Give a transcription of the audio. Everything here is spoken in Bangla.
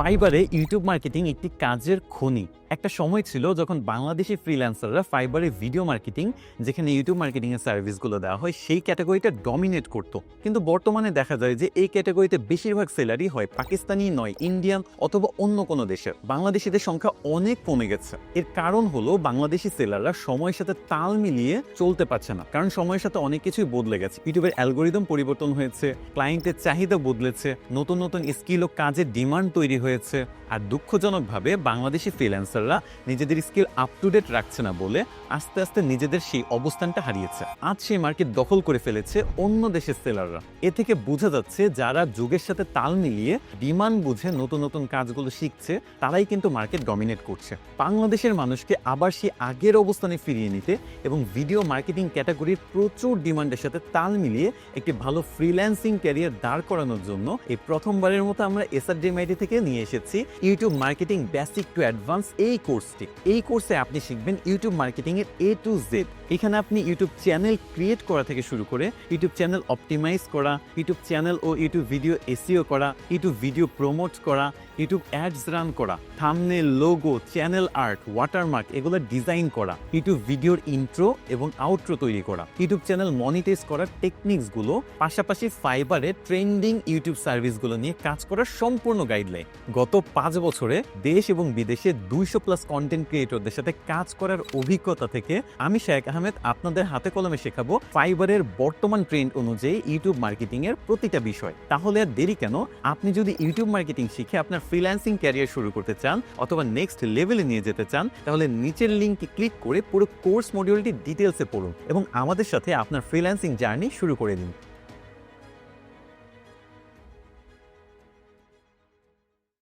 ফাইবারে ইউটিউব মার্কেটিং একটি কাজের খনি। একটা সময় ছিল যখন বাংলাদেশি ফ্রিল্যান্সাররা ফাইবারে ভিডিও মার্কেটিং যেখানে ইউটিউব মার্কেটিং এর সার্ভিসগুলো দেওয়া হয়, সেই ক্যাটাগরিটা ডমিনেট করতো। কিন্তু বর্তমানে দেখা যায় যে এই ক্যাটাগরিতে বেশিরভাগ সেলারই হয় পাকিস্তানি নয় ইন্ডিয়ান অথবা অন্য কোনো দেশের। বাংলাদেশিদের সংখ্যা অনেক কমে গেছে। এর কারণ হলো বাংলাদেশি সেলাররা সময়ের সাথে তাল মিলিয়ে চলতে পারছে না। কারণ সময়ের সাথে অনেক কিছুই বদলে গেছে। ইউটিউবের অ্যালগোরিদম পরিবর্তন হয়েছে ক্লায়েন্টের চাহিদা বদলেছে, নতুন নতুন স্কিল ও কাজের ডিমান্ড তৈরি হয়েছে। আর দুঃখজনকভাবে বাংলাদেশি ফ্রিল্যান্সাররা নিজেদের স্কিল আপ টু ডেট রাখছে না বলে আস্তে আস্তে নিজেদের সেই অবস্থানটা হারিয়েছে। আজ সেই মার্কেট দখল করে ফেলেছে অন্য দেশের সেলাররা। এ থেকে বোঝা যাচ্ছে যারা যুগের সাথে তাল মিলিয়ে ডিমান্ড বুঝে নতুন নতুন কাজগুলো শিখছে, তারাই কিন্তু মার্কেট ডমিনেট করছে। বাংলাদেশের মানুষকে আবার সেই আগের অবস্থানে ফিরিয়ে নিতে এবং ভিডিও মার্কেটিং ক্যাটাগরির প্রচুর ডিমান্ডের সাথে তাল মিলিয়ে একটি ভালো ফ্রিল্যান্সিং ক্যারিয়ার দাঁড় করানোর জন্য এই প্রথমবারের মতো আমরা এসআরডিএমআইটি থেকে নিয়ে এসেছি। YouTube marketing basic to advance এই কোর্সটি, এই কোর্সে আপনি শিখবেন ইউটিউব মার্কেটিং এর এ টু জেড এখানে আপনি ইউটিউব চ্যানেল ক্রিয়েট করা থেকে শুরু করে ইউটিউব চ্যানেল অপটিমাইজ করা ইউটিউব চ্যানেল ও ইউটিউব ভিডিও এসিও করা ইউটিউব ভিডিও প্রমোট করা ইউটিউব অ্যাডস রান করা thumbnail logo channel art watermark এগুলো ডিজাইন করা ইউটিউব ভিডিওর ইন্ট্রো এবং আউট্রো তৈরি করা ইউটিউব চ্যানেল মনিটাইজ করার টেকনিক্সগুলো পাশাপাশি ফাইবারে ট্রেন্ডিং ইউটিউব সার্ভিসগুলো নিয়ে কাজ করার সম্পূর্ণ গাইডলাইন গত পাঁচ বছরে দেশ এবং বিদেশে দুইশো প্লাস কন্টেন্ট ক্রিয়েটরদের সাথে কাজ করার অভিজ্ঞতা থেকে আমি শেখ আহমেদ আপনাদের হাতে কলমে শেখাবো ফাইবারের বর্তমান ট্রেন্ড অনুযায়ী ইউটিউব মার্কেটিং এর প্রতিটা বিষয়। তাহলে আর দেরি কেন? আপনি যদি ইউটিউব মার্কেটিং শিখে আপনার ফ্রিল্যান্সিং ক্যারিয়ার শুরু করতে চান অথবা নেক্সট লেভেলে নিয়ে যেতে চান, তাহলে নিচের লিঙ্কে ক্লিক করে পুরো কোর্স মডিউলটি ডিটেলসে পড়ুন এবং আমাদের সাথে আপনার ফ্রিল্যান্সিং জার্নি শুরু করে দিন।